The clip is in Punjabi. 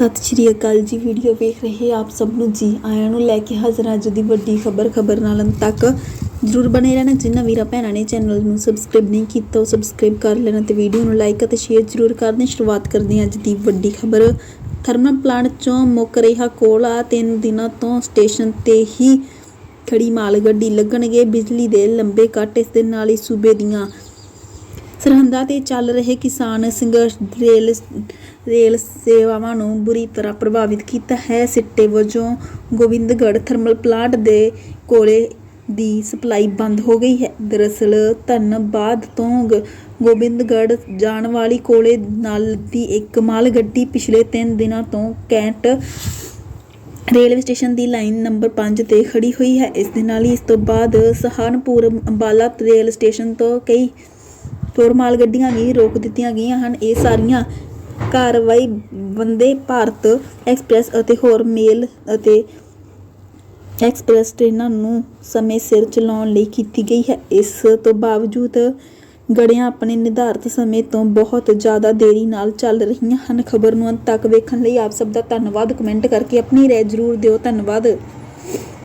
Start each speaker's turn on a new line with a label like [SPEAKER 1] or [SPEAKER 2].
[SPEAKER 1] ਸਤਿ ਸ਼੍ਰੀ ਅਕਾਲ ਜੀ ਵੀਡੀਓ ਵੇਖ ਰਹੇ ਆਪ ਸਭ ਨੂੰ ਜੀ ਆਇਆਂ ਨੂੰ ਲੈ ਕੇ ਹਾਜ਼ਰ ਅੱਜ ਦੀ ਵੱਡੀ ਖਬਰ ਖਬਰ ਨਾਲ ਅੰਤ ਤੱਕ। ਜਰੂਰ ਬਣੇ ਰਹਿਣਾ ਜਿਨ੍ਹਾਂ ਵੀਰਾਂ ਭੈਣਾਂ ਨੇ ਚੈਨਲ ਨੂੰ ਸਬਸਕ੍ਰਾਈਬ ਨਹੀਂ ਕੀਤਾ, ਉਹ ਸਬਸਕ੍ਰਾਈਬ ਕਰ ਲੈਣਾ ਤੇ ਵੀਡੀਓ ਨੂੰ ਲਾਈਕ ਅਤੇ ਸ਼ੇਅਰ ਜਰੂਰ ਕਰਦੇ ਸ਼ੁਰੂਆਤ ਕਰਦੇ ਹਾਂ ਅੱਜ ਦੀ ਵੱਡੀ ਖਬਰ। ਥਰਮਲ ਪਲਾਂਟ ਚੋਂ ਮੁੱਕ ਰਿਹਾ ਕੋਲਾ ਤਿੰਨ ਦਿਨਾਂ ਤੋਂ ਸਟੇਸ਼ਨ ਤੇ ਹੀ ਖੜੀ ਮਾਲ ਗੱਡੀ ਲੱਗਣਗੇ। ਬਿਜਲੀ ਦੇ ਲੰਬੇ ਕੱਟ ਇਸ ਦੇ ਨਾਲ ਹੀ ਸੂਬੇ ਦੀਆਂ ਸਰਹੰਦਾਂ ਤੇ ਚੱਲ ਰਹੇ ਕਿਸਾਨ ਸੰਘਰਸ਼ ਰੇਲ ਰੇਲ ਸੇਵਾਵਾਂ ਨੂੰ ਬੁਰੀ ਤਰ੍ਹਾਂ ਪ੍ਰਭਾਵਿਤ ਕੀਤਾ ਹੈ। ਸਿੱਟੇ ਵਜੋਂ ਗੋਬਿੰਦਗੜ੍ਹ ਥਰਮਲ ਪਲਾਂਟ ਦੇ ਕੋਲੇ ਦੀ ਸਪਲਾਈ ਬੰਦ ਹੋ ਗਈ ਹੈ। ਦਰਅਸਲ ਧੰਨਬਾਦ ਤੋਂ ਗੋਬਿੰਦਗੜ੍ਹ ਜਾਣ ਵਾਲੀ ਕੋਲੇ ਨਾਲ ਦੀ ਇੱਕ ਮਾਲ ਗੱਡੀ ਪਿਛਲੇ 3 ਦਿਨਾਂ ਤੋਂ ਕੈਂਟ ਰੇਲਵੇ ਸਟੇਸ਼ਨ ਦੀ ਲਾਈਨ ਨੰਬਰ 5 ਤੇ ਖੜੀ ਹੋਈ ਹੈ। ਇਸ ਦੇ ਨਾਲ ਹੀ ਇਸ ਤੋਂ ਬਾਅਦ ਸਹਾਰਨਪੁਰ ਅੰਬਾਲਾ ਰੇਲ ਸਟੇਸ਼ਨ ਤੋਂ ਕਈ ਹੋਰ ਮਾਲ ਗੱਡੀਆਂ ਵੀ ਰੋਕ ਦਿੱਤੀਆਂ ਗਈਆਂ ਹਨ। ਇਹ ਸਾਰੀਆਂ ਕਾਰਵਾਈ ਵੰਦੇ ਭਾਰਤ ਐਕਸਪ੍ਰੈਸ ਅਤੇ ਹੋਰ ਮੇਲ ਅਤੇ ਐਕਸਪ੍ਰੈਸ ਟ੍ਰੇਨਾਂ ਨੂੰ ਸਮੇਂ ਸਿਰ ਚਲਾਉਣ ਲਈ ਕੀਤੀ ਗਈ ਹੈ। ਇਸ ਤੋਂ ਬਾਵਜੂਦ ਗੜੀਆਂ ਆਪਣੇ ਨਿਰਧਾਰਤ ਸਮੇਂ ਤੋਂ ਬਹੁਤ ਜ਼ਿਆਦਾ ਦੇਰੀ ਨਾਲ ਚੱਲ ਰਹੀਆਂ ਹਨ। ਖਬਰ ਨੂੰ ਅੰਤ ਤੱਕ ਵੇਖਣ ਲਈ ਆਪ ਸਭ ਦਾ ਧੰਨਵਾਦ। ਕਮੈਂਟ ਕਰਕੇ ਆਪਣੀ ਰਾਏ ਜ਼ਰੂਰ ਦਿਓ। ਧੰਨਵਾਦ।